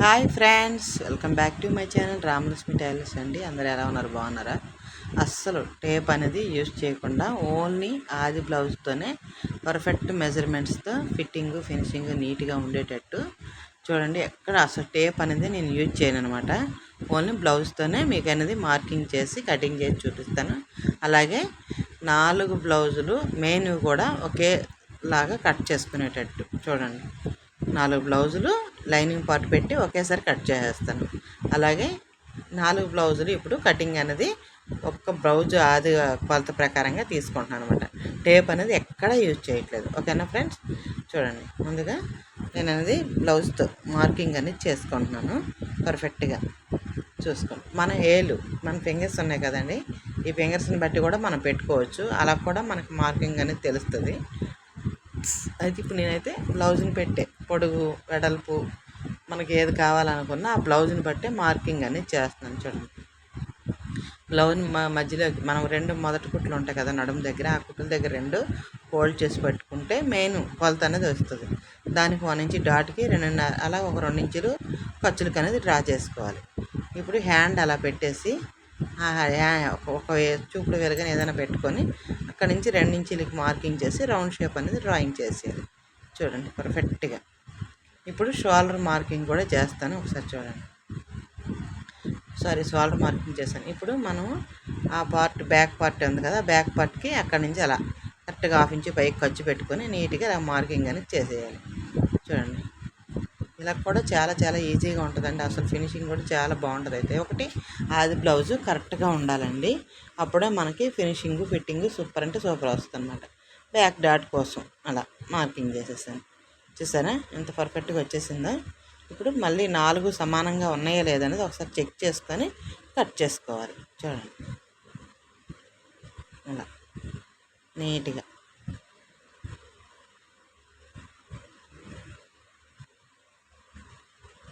Hi friends welcome back to my channel Ramalakshmi tailors అండి. అందరు ఎలా ఉన్నారు? బాగున్నారా? అస్సలు టేప్ అనేది యూజ్ చేయకుండా ఓన్లీ ఆది బ్లౌజ్తోనే పర్ఫెక్ట్ మెజర్మెంట్స్తో ఫిట్టింగ్ ఫినిషింగ్ నీట్గా ఉండేటట్టు. చూడండి ఎక్కడ అసలు టేప్ అనేది నేను యూజ్ చేయను అనమాట ఓన్లీ బ్లౌజ్తోనే మీకు అనేది మార్కింగ్ చేసి కటింగ్ చేసి చూపిస్తాను. అలాగే నాలుగు బ్లౌజులు మెయిన్ కూడా ఒకేలాగా కట్ చేసుకునేటట్టు. చూడండి. నాలుగు బ్లౌజులు లైనింగ్ పార్ట్ పెట్టి ఒకేసారి కట్ చేసేస్తాను. అలాగే నాలుగు బ్లౌజులు ఇప్పుడు కటింగ్ అనేది ఒక్క బ్లౌజ్ ఆది కొలత ప్రకారంగా తీసుకుంటున్నాను అనమాట టేప్ అనేది ఎక్కడ యూజ్ చేయట్లేదు. ఓకేనా ఫ్రెండ్స్? చూడండి. ముందుగా నేను అనేది బ్లౌజ్తో మార్కింగ్ అనేది చేసుకుంటున్నాను. పర్ఫెక్ట్గా చూసుకోండి. మన ఏలు మన ఫింగర్స్ ఉన్నాయి కదండి. ఈ ఫింగర్స్ని బట్టి కూడా మనం పెట్టుకోవచ్చు. అలా కూడా మనకు మార్కింగ్ అనేది తెలుస్తుంది. అయితే ఇప్పుడు నేనైతే బ్లౌజ్ని పెట్టే పొడుగు వెడల్పు మనకి ఏది కావాలనుకున్నా ఆ బ్లౌజ్ని బట్టే మార్కింగ్ అనేది చేస్తున్నాను చూడండి. బ్లౌజ్ మధ్యలో మనం రెండు మొదటి కుట్లు ఉంటాయి కదా నడుము దగ్గర ఆ కుట్ల దగ్గర రెండు ఫోల్డ్ చేసి పెట్టుకుంటే మెయిన్ కొలత అనేది వస్తుంది. దానికి వన్ ఇంచ్ డాట్కి రెండున్నర అలా ఒక రెండు ఇంచులు ఖర్చులకు అనేది డ్రా చేసుకోవాలి. ఇప్పుడు హ్యాండ్ అలా పెట్టేసి ఒక చూపుడు వెలుగని ఏదైనా పెట్టుకొని అక్కడి నుంచి రెండు ఇంచులకి మార్కింగ్ చేసి రౌండ్ షేప్ అనేది డ్రాయింగ్ చేసేయాలి. చూడండి పర్ఫెక్ట్గా. ఇప్పుడు షోల్డర్ మార్కింగ్ కూడా చేస్తాను. ఒకసారి చూడండి. సారీ షోల్డర్ మార్కింగ్ చేశాను. ఇప్పుడు మనం ఆ పార్ట్ బ్యాక్ పార్ట్ ఉంది కదా బ్యాక్ పార్ట్కి అక్కడి నుంచి అలా కరెక్ట్గా హాఫ్ ఇంచు పైకి ఖర్చు పెట్టుకొని నీట్గా అలా మార్కింగ్ అనేది చేసేయాలి. చూడండి. ఇలా కూడా చాలా చాలా ఈజీగా ఉంటుందండి. అసలు ఫినిషింగ్ కూడా చాలా బాగుంటుంది. అయితే ఒకటి అది బ్లౌజు కరెక్ట్గా ఉండాలండి. అప్పుడే మనకి ఫినిషింగ్ ఫిట్టింగ్ సూపర్ అంటే సూపర్ వస్తుంది అనమాట బ్యాక్ డాట్ కోసం అలా మార్కింగ్ చేసేసాను చూసారా? ఎంత పర్ఫెక్ట్గా వచ్చేసిందో. ఇప్పుడు మళ్ళీ నాలుగు సమానంగా ఉన్నాయా లేదనేది ఒకసారి చెక్ చేసుకొని కట్ చేసుకోవాలి. చూడండి. అలా. నీట్గా.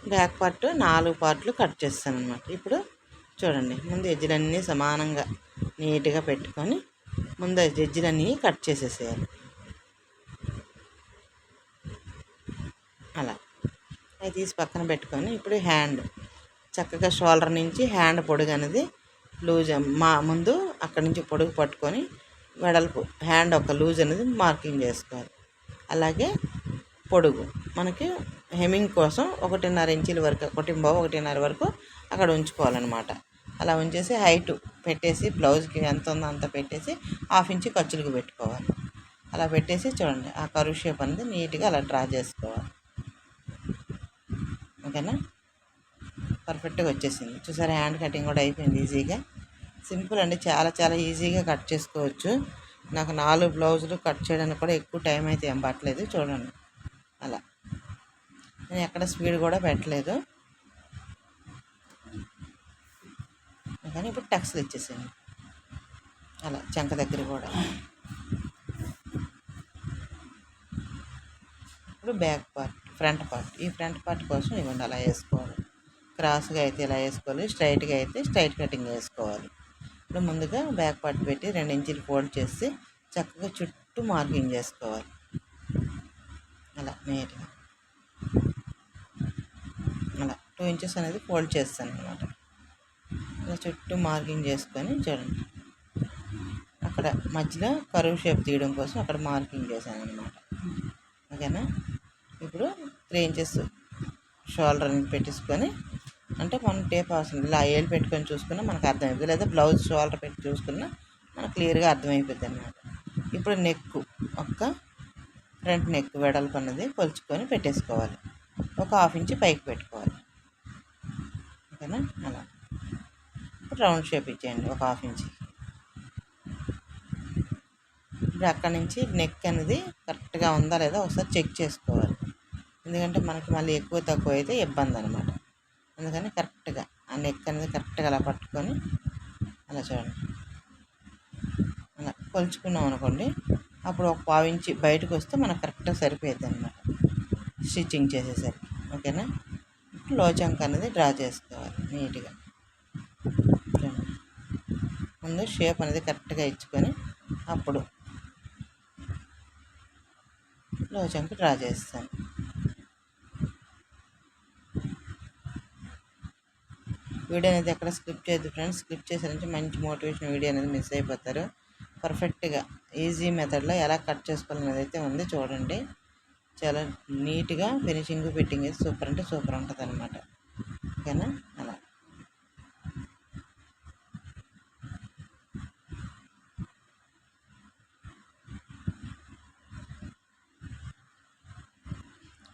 బ్యాక్ పార్ట్ నాలుగు పార్ట్లు కట్ చేస్తాను అనమాట ఇప్పుడు చూడండి. ముందు ఎజ్జులన్నీ సమానంగా నీట్గా పెట్టుకొని ముందు ఎజ్జులన్నీ కట్ చేసేసేయాలి అలా అవి తీసి పక్కన పెట్టుకొని ఇప్పుడు హ్యాండ్ చక్కగా షోల్డర్ నుంచి హ్యాండ్ పొడుగు అనేది లూజ్ మా ముందు అక్కడి నుంచి పొడుగు పట్టుకొని వెడల్పు హ్యాండ్ ఒక లూజ్ అనేది మార్కింగ్ చేసుకోవాలి. అలాగే పొడుగు మనకి హెమింగ్ కోసం ఒకటిన్నర ఇంచుల వరకు ఒకటి ఒకటిన్నర వరకు అక్కడ ఉంచుకోవాలన్నమాట. అలా ఉంచేసి హైట్ పెట్టేసి బ్లౌజ్కి ఎంత ఉందో అంత పెట్టేసి హాఫ్ ఇంచు ఖర్చులకు పెట్టుకోవాలి. అలా పెట్టేసి చూడండి ఆ కరువు షేప్ అనేది నీట్గా అలా డ్రా చేసుకోవాలి. ఓకేనా పర్ఫెక్ట్గా వచ్చేసింది. చూసారా హ్యాండ్ కటింగ్ కూడా అయిపోయింది ఈజీగా సింపుల్ అండి చాలా చాలా ఈజీగా కట్ చేసుకోవచ్చు. నాకు నాలుగు బ్లౌజులు కట్ చేయడానికి కూడా ఎక్కువ టైం అయితే ఏం పట్టలేదు చూడండి. అలా. నేను ఎక్కడ స్పీడ్ కూడా పెట్టలేదు. కానీ ఇప్పుడు టక్స్లు ఇచ్చేసాను అలా చంక దగ్గర కూడా. ఇప్పుడు బ్యాక్ పార్ట్ ఫ్రంట్ పార్ట్. ఈ ఫ్రంట్ పార్ట్ కోసం ఇవ్వండి అలా వేసుకోవాలి. క్రాస్గా అయితే ఇలా వేసుకోవాలి స్ట్రైట్గా అయితే స్ట్రైట్ కటింగ్ వేసుకోవాలి. ఇప్పుడు ముందుగా బ్యాక్ పార్ట్ పెట్టి రెండు ఇంచులు ఫోల్డ్ చేసి చక్కగా చుట్టూ మార్కింగ్ చేసుకోవాలి. అలా నీట్గా. అలా టూ ఇంచెస్ అనేది ఫోల్డ్ చేస్తాను అనమాట ఇలా చుట్టూ మార్కింగ్ చేసుకొని చూడండి. అక్కడ మధ్యలో కరువు షేప్ తీయడం కోసం అక్కడ మార్కింగ్ చేశాను అనమాట ఓకేనా? ఇప్పుడు త్రీ ఇంచెస్ షోల్డర్ పెట్టేసుకొని అంటే మనం టేప్ అవసరం ఇలా ఏళ్ళు పెట్టుకొని చూసుకున్నా మనకు అర్థమవుతుంది లేదా బ్లౌజ్ షోల్డర్ పెట్టి చూసుకున్నా మనకు క్లియర్గా అర్థమైపోద్ది అనమాట ఇప్పుడు నెక్ ఒక్క ఫ్రంట్ నెక్ వెడల్పు అన్నది కొలుచుకొని పెట్టేసుకోవాలి. ఒక హాఫ్ ఇంచ్ పైకి పెట్టుకోవాలి. ఓకేనా? అలా. ఇప్పుడు రౌండ్ షేప్ ఇచ్చేయండి ఒక హాఫ్ ఇంచ్. ఇప్పుడు అక్కడి నుంచి నెక్ అనేది కరెక్ట్గా ఉందా లేదా ఒకసారి చెక్ చేసుకోవాలి. ఎందుకంటే మనకి మళ్ళీ ఎక్కువ తక్కువ అయితే ఇబ్బంది అనమాట అందుకని కరెక్ట్గా ఆ నెక్ అనేది కరెక్ట్గా అలా పట్టుకొని అలా చూడండి. అలా కొలుచుకున్నాం అనుకోండి అప్పుడు ఒక పావించి బయటకు వస్తే మనకు కరెక్ట్గా సరిపోయేది అనమాట స్టిచ్చింగ్ చేసేసరికి. ఓకేనా? లో చంక్ అనేది డ్రా చేసుకోవాలి నీట్గా. ముందు షేప్ అనేది కరెక్ట్గా ఇచ్చుకొని అప్పుడు లో చంక్ డ్రా చేస్తాను. వీడియో అనేది ఎక్కడ స్కిప్ చేయదు ఫ్రెండ్స్. స్కిప్ నుంచి మంచి మోటివేషన్ వీడియో అనేది మిస్ అయిపోతారు. పర్ఫెక్ట్గా ఈజీ మెథడ్లో ఎలా కట్ చేసుకోవాలనేది అయితే ఉంది చూడండి. చాలా నీట్గా ఫినిషింగ్ ఫిట్టింగ్ అయితే సూపర్ అంటే సూపర్ ఉంటుంది అనమాట ఓకేనా? అలా.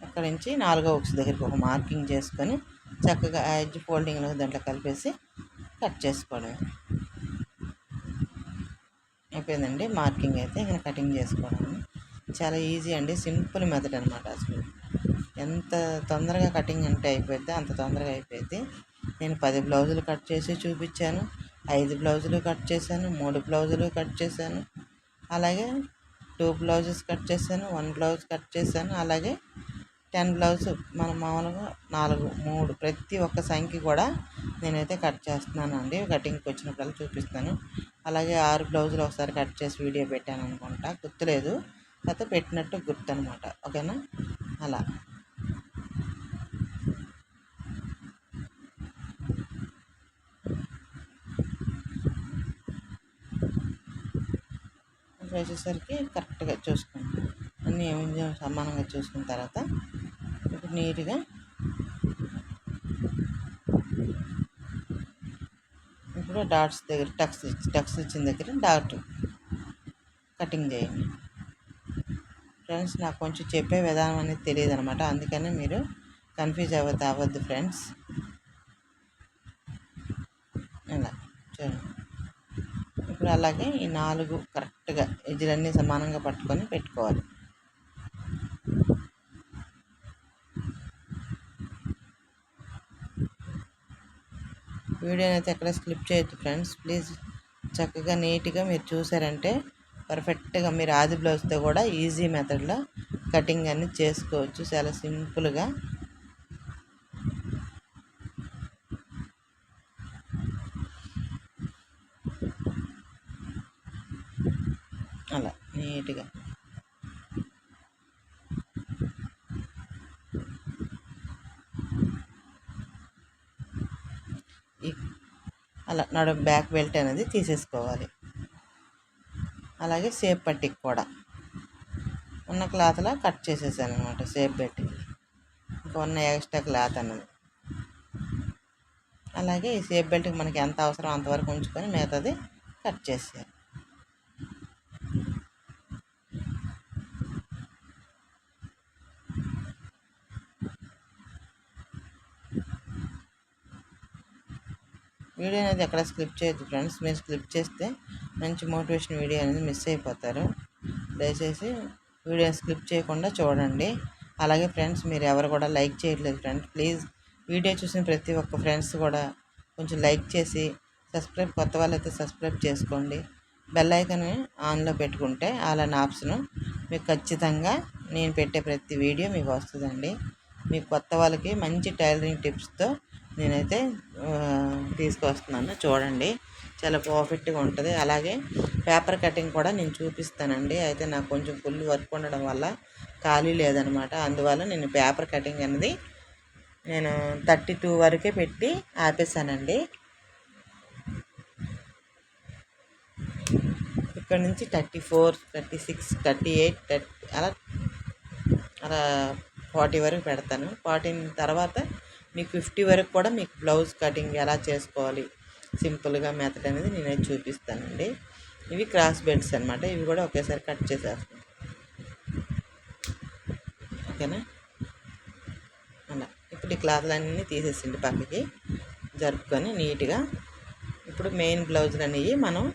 అక్కడి నుంచి నాలుగో బుక్స్ దగ్గరికి ఒక మార్కింగ్ చేసుకొని చక్కగా ఎడ్జ్ ఫోల్డింగ్లో దాంట్లో కలిపేసి కట్ చేసుకోవడం అయిపోయిందండి. మార్కింగ్ అయితే ఇక్కడ కటింగ్ చేసుకోవడం చాలా ఈజీ అండి. సింపుల్ మెథడ్ అనమాట అసలు. ఎంత తొందరగా కటింగ్ అంటే అయిపోద్ది అంత తొందరగా అయిపోయింది నేను పది బ్లౌజులు కట్ చేసి చూపించాను. ఐదు బ్లౌజులు కట్ చేశాను. మూడు బ్లౌజులు కట్ చేశాను. అలాగే టూ బ్లౌజెస్ కట్ చేశాను. వన్ బ్లౌజ్ కట్ చేశాను. అలాగే టెన్ బ్లౌజ్ మన మామూలుగా నాలుగు మూడు ప్రతి ఒక్క సంఖ్య కూడా నేనైతే కట్ చేస్తున్నాను అండి కటింగ్కి వచ్చినప్పుడల్లా చూపిస్తాను. అలాగే ఆరు బ్లౌజులు ఒకసారి కట్ చేసి వీడియో పెట్టాను అనుకుంటా. గుర్తులేదు. లేకపోతే పెట్టినట్టు గుర్తు అనమాట ఓకేనా? అలా. వచ్చేసరికి కరెక్ట్గా చూసుకుంటాను అన్నీ ఏమి సమానంగా చూసుకున్న తర్వాత నీట్గా. ఇప్పుడు డాట్స్ దగ్గర టక్స్ టక్స్ ఇచ్చిన దగ్గర డాట్ కటింగ్ చేయండి. ఫ్రెండ్స్ నాకు కొంచెం చెప్పే విధానం అనేది తెలియదు అనమాట అందుకని మీరు కన్ఫ్యూజ్ అవ్వద్దు అవ్వద్దు ఫ్రెండ్స్. ఇలా చూడండి. ఇప్పుడు అలాగే ఈ నాలుగు కరెక్ట్గా ఎజ్జులన్నీ సమానంగా పట్టుకొని పెట్టుకోవాలి. వీడియోని అయితే ఎక్కడ స్లిప్ చేయొద్దు ఫ్రెండ్స్. ప్లీజ్ చక్కగా నీట్గా మీరు చూసారంటే పర్ఫెక్ట్గా మీరు ఆది బ్లౌజ్తో కూడా ఈజీ మెథడ్లో కటింగ్ అన్ని చేసుకోవచ్చు. చాలా సింపుల్గా. అలా నీట్గా. అలా నడు బ్యాక్ బెల్ట్ అనేది తీసేసుకోవాలి. అలాగే సేప్ పట్టికి కూడా. ఉన్న క్లాత్లో కట్ చేసేసాను అనమాట సేప్ పెట్టి. ఇంకా ఉన్న ఎక్స్ట్రా క్లాత్ అన్నది. అలాగే ఈ సేప్ బెల్ట్కి మనకి ఎంత అవసరం అంతవరకు ఉంచుకొని మిగతాది కట్ చేసేయాలి. వీడియో అనేది ఎక్కడ స్క్లిప్ చేయొద్దు ఫ్రెండ్స్. మీరు స్క్లిప్ చేస్తే మంచి మోటివేషన్ వీడియో అనేది మిస్ అయిపోతారు. దయచేసి వీడియో స్క్లిప్ చేయకుండా చూడండి. అలాగే ఫ్రెండ్స్ మీరు ఎవరు కూడా లైక్ చేయట్లేదు ఫ్రెండ్స్. ప్లీజ్ వీడియో చూసిన ప్రతి ఒక్క ఫ్రెండ్స్ కూడా కొంచెం లైక్ చేసి సబ్స్క్రైబ్ కొత్త వాళ్ళైతే సబ్స్క్రైబ్ చేసుకోండి. బెల్ ఐకన్ ఆన్లో పెట్టుకుంటే అలాంటి ఆప్షన్ మీకు ఖచ్చితంగా నేను పెట్టే ప్రతి వీడియో మీకు వస్తుందండి. మీకు కొత్త వాళ్ళకి మంచి టైలరింగ్ టిప్స్తో నేనైతే తీసుకొస్తున్నాను. చూడండి. చాలా పర్ఫెక్ట్గా ఉంటుంది. అలాగే పేపర్ కటింగ్ కూడా నేను చూపిస్తానండి. అయితే నాకు కొంచెం ఫుల్ వర్క్ ఉండడం వల్ల ఖాళీ లేదనమాట. అందువల్ల నేను పేపర్ కటింగ్ అనేది నేను థర్టీ టూ వరకే పెట్టి ఆపేసానండి ఇక్కడ నుంచి thirty four thirty six thirty eight thirty అలా అలా ఫార్టీ వరకు పెడతాను. ఫార్టీ తర్వాత మీకు ఫిఫ్టీ వరకు కూడా మీకు బ్లౌజ్ కటింగ్ ఎలా చేసుకోవాలి సింపుల్గా మెథడ్ అనేది నేనైతే చూపిస్తానండి. ఇవి క్రాస్ బెడ్స్ అనమాట ఇవి కూడా ఒకేసారి కట్ చేసేస్తాను. ఓకేనా? అలా. ఇప్పుడు ఈ క్లాత్లన్నీ తీసేసిండి పక్కకి. జరుపుకొని నీట్గా. ఇప్పుడు మెయిన్ బ్లౌజులు అనేవి మనం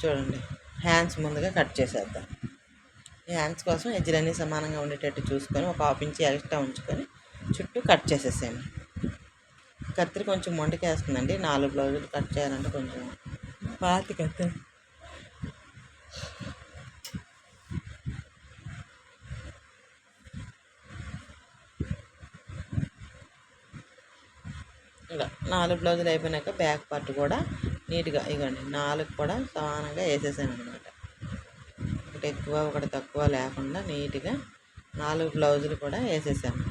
చూడండి. హ్యాండ్స్ ముందుగా కట్ చేసేద్దాం. ఈ హ్యాండ్స్ కోసం ఎజ్జలన్నీ సమానంగా ఉండేటట్టు చూసుకొని ఒక హాఫ్ ఇంచి ఎక్స్ట్రా ఉంచుకొని చుట్టూ కట్ చేసేసాను కత్తిరి కొంచెం మొండికేస్తుందండి. నాలుగు బ్లౌజులు కట్ చేయాలంటే కొంచెం పాతి కత్తిరి. ఇలా నాలుగు బ్లౌజులు అయిపోయినాక బ్యాక్ పార్ట్ కూడా నీట్గా ఇవ్వండి నాలుగు కూడా సమానంగా వేసేసాను అనమాట ఒకటి ఎక్కువ ఒకటి తక్కువ లేకుండా నీట్గా నాలుగు బ్లౌజులు కూడా వేసేసాను.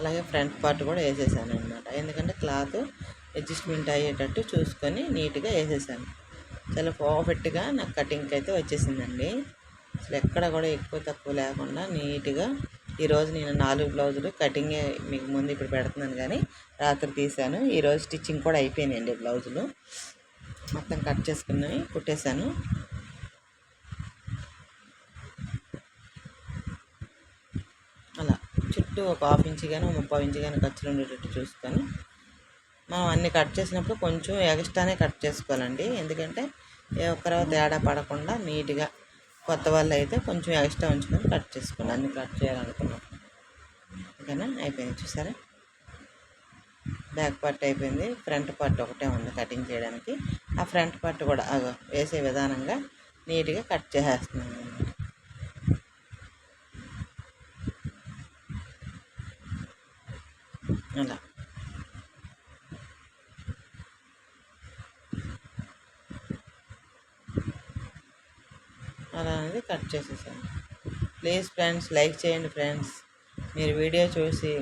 అలాగే ఫ్రంట్ పార్ట్ కూడా వేసేసాను అనమాట ఎందుకంటే క్లాత్ అడ్జస్ట్మెంట్ అయ్యేటట్టు చూసుకొని నీట్గా వేసేసాను. చాలా పర్ఫెక్ట్గా నాకు కటింగ్కి అయితే వచ్చేసిందండి. అసలు ఎక్కడ కూడా ఎక్కువ తక్కువ లేకుండా నీట్గా ఈరోజు నేను నాలుగు బ్లౌజులు కటింగ్ మీకు ముందు ఇప్పుడు పెడుతున్నాను కానీ రాత్రి తీసాను. ఈరోజు స్టిచ్చింగ్ కూడా అయిపోయినాయండి బ్లౌజులు. మొత్తం కట్ చేసుకుని కుట్టేశాను అలా చుట్టూ ఒక హాఫ్ ఇంచ్ కానీ ముప్పై ఇంచ్ కానీ ఖర్చులు ఉండేటట్టు చూసుకొని మనం అన్ని కట్ చేసినప్పుడు కొంచెం ఎక్స్ట్రానే కట్ చేసుకోవాలండి. ఎందుకంటే ఏ ఒక్కరో తేడా పడకుండా నీట్గా కొత్త వాళ్ళు అయితే కొంచెం ఎక్స్ట్రా ఉంచుకొని కట్ చేసుకోండి అన్ని కట్ చేయాలనుకున్నాం ఓకేనా? అయిపోయింది. చూసారా? బ్యాక్ పార్ట్ అయిపోయింది. ఫ్రంట్ పార్ట్ ఒకటే ఉంది కటింగ్ చేయడానికి. ఆ ఫ్రంట్ పార్ట్ కూడా వేసే విధానంగా నీట్గా కట్ చేసేస్తున్నాను. అన్నమాట అలా అలా అనేది కట్ చేసేసాను ప్లీజ్ ఫ్రెండ్స్ లైక్ చేయండి ఫ్రెండ్స్. మీరు వీడియో చూసి